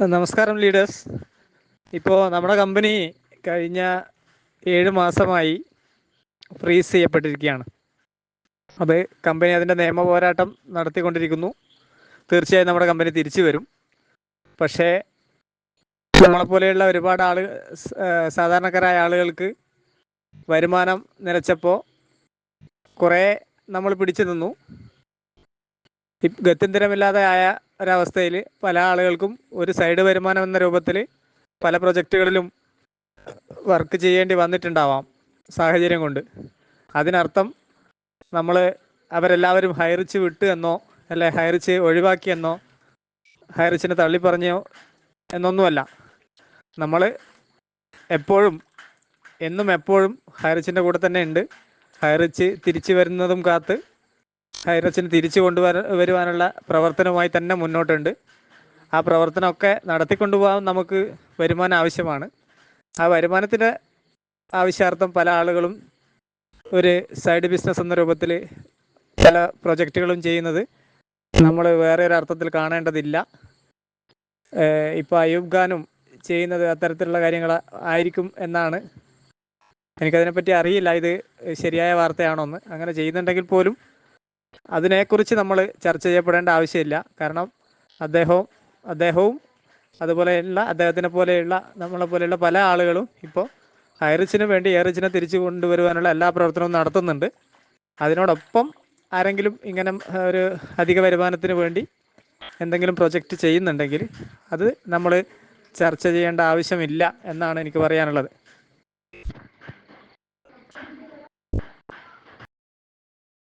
നമസ്കാരം ലീഡേഴ്സ് ഇപ്പോൾ നമ്മുടെ കമ്പനി കഴിഞ്ഞ ഏഴ് മാസമായി ഫ്രീസ് ചെയ്യപ്പെട്ടിരിക്കുകയാണ്. അത് കമ്പനി അതിന്റെ നിയമ പോരാട്ടം നടത്തിക്കൊണ്ടിരിക്കുന്നു. തീർച്ചയായും നമ്മുടെ കമ്പനി തിരിച്ചു വരും. പക്ഷേ നമ്മളെപ്പോലെയുള്ള ഒരുപാട് ആൾ സ്- സാധാരണക്കാരായ ആളുകൾക്ക് വരുമാനം നിലച്ചപ്പോൾ കുറേ നമ്മൾ പിടിച്ചു നിന്നു. ഗത്യന്തരമില്ലാതെ ആയ ഒരവസ്ഥയിൽ പല ആളുകൾക്കും ഒരു സൈഡ് വരുമാനം എന്ന രൂപത്തിൽ പല പ്രൊജക്റ്റുകളിലും വർക്ക് ചെയ്യേണ്ടി വന്നിട്ടുണ്ടാവാം സാഹചര്യം കൊണ്ട്. അതിനർത്ഥം നമ്മൾ അവരെല്ലാവരും ഹയറിച്ച് വിട്ടു എന്നോ അല്ലെ ഹയറിച്ച് ഒഴിവാക്കിയെന്നോ ഹയറിച്ചിനെ തള്ളിപ്പറഞ്ഞോ എന്നൊന്നുമല്ല. നമ്മൾ എപ്പോഴും എന്നും എപ്പോഴും ഹയറിച്ചിന്റെ കൂടെ തന്നെ ഉണ്ട്. ഹയറിച്ച് തിരിച്ചു വരുന്നതും കാത്ത് ഹൈറച്ചിന് തിരിച്ചു കൊണ്ടുവരാൻ വരുവാനുള്ള പ്രവർത്തനവുമായി തന്നെ മുന്നോട്ടുണ്ട്. ആ പ്രവർത്തനമൊക്കെ നടത്തിക്കൊണ്ടുപോകാൻ നമുക്ക് വരുമാനം ആവശ്യമാണ്. ആ വരുമാനത്തിന്റെ ആവശ്യാർത്ഥം പല ആളുകളും ഒരു സൈഡ് ബിസിനസ് എന്ന രൂപത്തിൽ പല പ്രൊജക്റ്റുകളും ചെയ്യുന്നത്. നമ്മൾ വേറെ ഒരു അർത്ഥത്തിൽ കാണേണ്ടതില്ല. ഇപ്പോൾ അയൂബ് ഖാനും ചെയ്യുന്നത് അത്തരത്തിലുള്ള കാര്യങ്ങൾ ആയിരിക്കും എന്നാണ്. എനിക്കതിനെപ്പറ്റി അറിയില്ല. ഇത് ശരിയായ വാർത്തയാണോ എന്ന് അങ്ങനെ ചെയ്യുന്നുണ്ടെങ്കിൽ പോലും അതിനെക്കുറിച്ച് നമ്മൾ ചർച്ച ചെയ്യപ്പെടേണ്ട ആവശ്യമില്ല. കാരണം അദ്ദേഹവും അദ്ദേഹവും അതുപോലെയുള്ള അദ്ദേഹത്തിനെ പോലെയുള്ള നമ്മളെ പോലെയുള്ള പല ആളുകളും ഇപ്പോൾ ഹൈറിച്ചിന് വേണ്ടി ഏറിച്ചിനെ തിരിച്ചു കൊണ്ടുവരുവാനുള്ള എല്ലാ പ്രവർത്തനവും നടത്തുന്നുണ്ട്. അതിനോടൊപ്പം ആരെങ്കിലും ഇങ്ങനെ ഒരു അധിക വരുമാനത്തിന് വേണ്ടി എന്തെങ്കിലും പ്രൊജക്റ്റ് ചെയ്യുന്നുണ്ടെങ്കിൽ അത് നമ്മൾ ചർച്ച ചെയ്യേണ്ട ആവശ്യമില്ല എന്നാണ് എനിക്ക് പറയാനുള്ളത്.